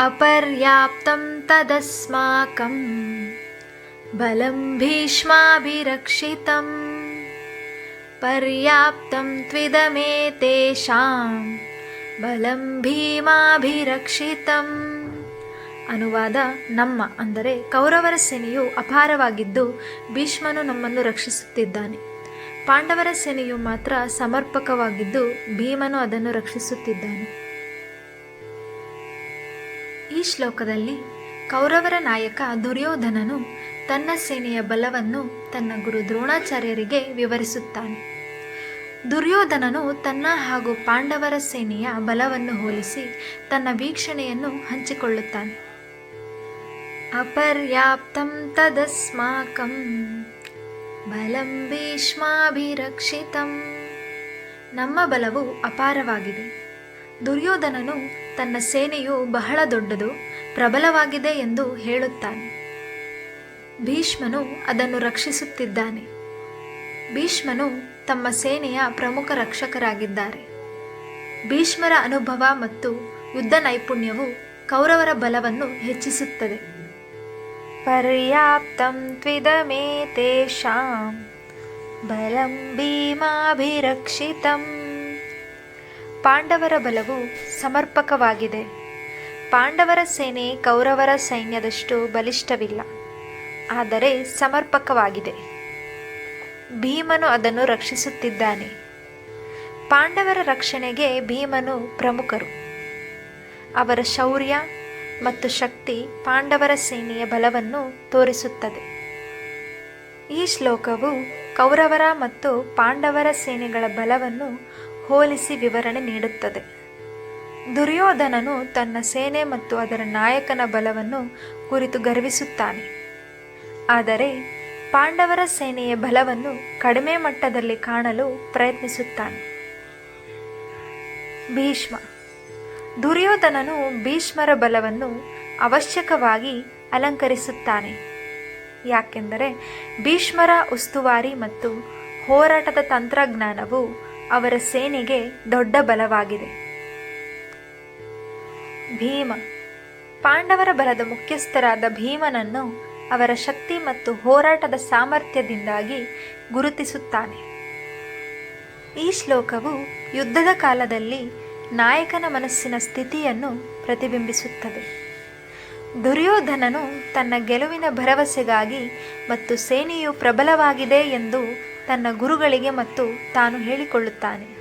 अपर्याप्तं तदस्माकं बलं भीष्माभिरक्षितं पर्याप्तं त्विदमेतेषां ಬಲಂ ಭೀಮಾಭಿರಕ್ಷಿತಂ ಅನುವಾದ ನಮ್ಮ ಅಂದರೆ ಕೌರವರ ಸೇನೆಯು ಅಪಾರವಾಗಿದ್ದು ಭೀಷ್ಮನು ನಮ್ಮನ್ನು ರಕ್ಷಿಸುತ್ತಿದ್ದಾನೆ ಪಾಂಡವರ ಸೇನೆಯು ಮಾತ್ರ ಸಮರ್ಪಕವಾಗಿದ್ದು ಭೀಮನು ಅದನ್ನು ರಕ್ಷಿಸುತ್ತಿದ್ದಾನೆ ಈ ಶ್ಲೋಕದಲ್ಲಿ ಕೌರವರ ನಾಯಕ ದುರ್ಯೋಧನನು ತನ್ನ ಸೇನೆಯ ಬಲವನ್ನು ತನ್ನ ಗುರು ದ್ರೋಣಾಚಾರ್ಯರಿಗೆ ವಿವರಿಸುತ್ತಾನೆ. ದುರ್ಯೋಧನನು ತನ್ನ ಹಾಗೂ ಪಾಂಡವರ ಸೇನೆಯ ಬಲವನ್ನು ಹೋಲಿಸಿ ತನ್ನ ವೀಕ್ಷಣೆಯನ್ನು ಹಂಚಿಕೊಳ್ಳುತ್ತಾನೆ. ಅಪರ್ಯಾಪ್ತಂ ತದಸ್ಮಾಕಂ ಬಲಂ ಭೀಷ್ಮಾಭಿರಕ್ಷಿತಂ. ನಮ್ಮ ಬಲವು ಅಪಾರವಾಗಿದೆ. ದುರ್ಯೋಧನನು ತನ್ನ ಸೇನೆಯು ಬಹಳ ದೊಡ್ಡದು, ಪ್ರಬಲವಾಗಿದೆ ಎಂದು ಹೇಳುತ್ತಾನೆ. ಭೀಷ್ಮನು ಅದನ್ನು ರಕ್ಷಿಸುತ್ತಿದ್ದಾನೆ. ಭೀಷ್ಮನು ತಮ್ಮ ಸೇನೆಯ ಪ್ರಮುಖ ರಕ್ಷಕರಾಗಿದ್ದಾರೆ. ಭೀಷ್ಮರ ಅನುಭವ ಮತ್ತು ಯುದ್ಧ ನೈಪುಣ್ಯವು ಕೌರವರ ಬಲವನ್ನು ಹೆಚ್ಚಿಸುತ್ತದೆ. ಪರ್ಯಾಪ್ತಂ ತ್ವಿದಮೇತೇಷಾಂ ಬಲಂ ಭೀಮಾಭಿರಕ್ಷಿತಂ ಪಾಂಡವರ ಬಲವು ಸಮರ್ಪಕವಾಗಿದೆ. ಪಾಂಡವರ ಸೇನೆ ಕೌರವರ ಸೈನ್ಯದಷ್ಟು ಬಲಿಷ್ಠವಿಲ್ಲ, ಆದರೆ ಸಮರ್ಪಕವಾಗಿದೆ. ಭೀಮನು ಅದನ್ನು ರಕ್ಷಿಸುತ್ತಿದ್ದಾನೆ. ಪಾಂಡವರ ರಕ್ಷಣೆಗೆ ಭೀಮನು ಪ್ರಮುಖರು. ಅವರ ಶೌರ್ಯ ಮತ್ತು ಶಕ್ತಿ ಪಾಂಡವರ ಸೇನೆಯ ಬಲವನ್ನು ತೋರಿಸುತ್ತದೆ. ಈ ಶ್ಲೋಕವು ಕೌರವರ ಮತ್ತು ಪಾಂಡವರ ಸೇನೆಗಳ ಬಲವನ್ನು ಹೋಲಿಸಿ ವಿವರಣೆ ನೀಡುತ್ತದೆ. ದುರ್ಯೋಧನನು ತನ್ನ ಸೇನೆ ಮತ್ತು ಅದರ ನಾಯಕನ ಬಲವನ್ನು ಕುರಿತು ಗರ್ವಿಸುತ್ತಾನೆ. ಆದರೆ ಪಾಂಡವರ ಸೇನೆಯ ಬಲವನ್ನು ಕಡಿಮೆ ಮಟ್ಟದಲ್ಲಿ ಕಾಣಲು ಪ್ರಯತ್ನಿಸುತ್ತಾನೆ. ಭೀಷ್ಮ. ದುರ್ಯೋಧನನು ಭೀಷ್ಮರ ಬಲವನ್ನು ಅವಶ್ಯಕವಾಗಿ ಅಲಂಕರಿಸುತ್ತಾನೆ. ಯಾಕೆಂದರೆ ಭೀಷ್ಮರ ಉಸ್ತುವಾರಿ ಮತ್ತು ಹೋರಾಟದ ತಂತ್ರಜ್ಞಾನವು ಅವರ ಸೇನೆಗೆ ದೊಡ್ಡ ಬಲವಾಗಿದೆ. ಭೀಮ. ಪಾಂಡವರ ಬಲದ ಮುಖ್ಯಸ್ಥರಾದ ಭೀಮನನ್ನು ಅವರ ಶಕ್ತಿ ಮತ್ತು ಹೋರಾಟದ ಸಾಮರ್ಥ್ಯದಿಂದಾಗಿ ಗುರುತಿಸುತ್ತಾನೆ. ಈ ಶ್ಲೋಕವು ಯುದ್ಧದ ಕಾಲದಲ್ಲಿ ನಾಯಕನ ಮನಸ್ಸಿನ ಸ್ಥಿತಿಯನ್ನು ಪ್ರತಿಬಿಂಬಿಸುತ್ತದೆ. ದುರ್ಯೋಧನನು ತನ್ನ ಗೆಲುವಿನ ಭರವಸೆಗಾಗಿ ಮತ್ತು ಸೇನೆಯು ಪ್ರಬಲವಾಗಿದೆ ಎಂದು ತನ್ನ ಗುರುಗಳಿಗೆ ಮತ್ತು ತಾನು ಹೇಳಿಕೊಳ್ಳುತ್ತಾನೆ.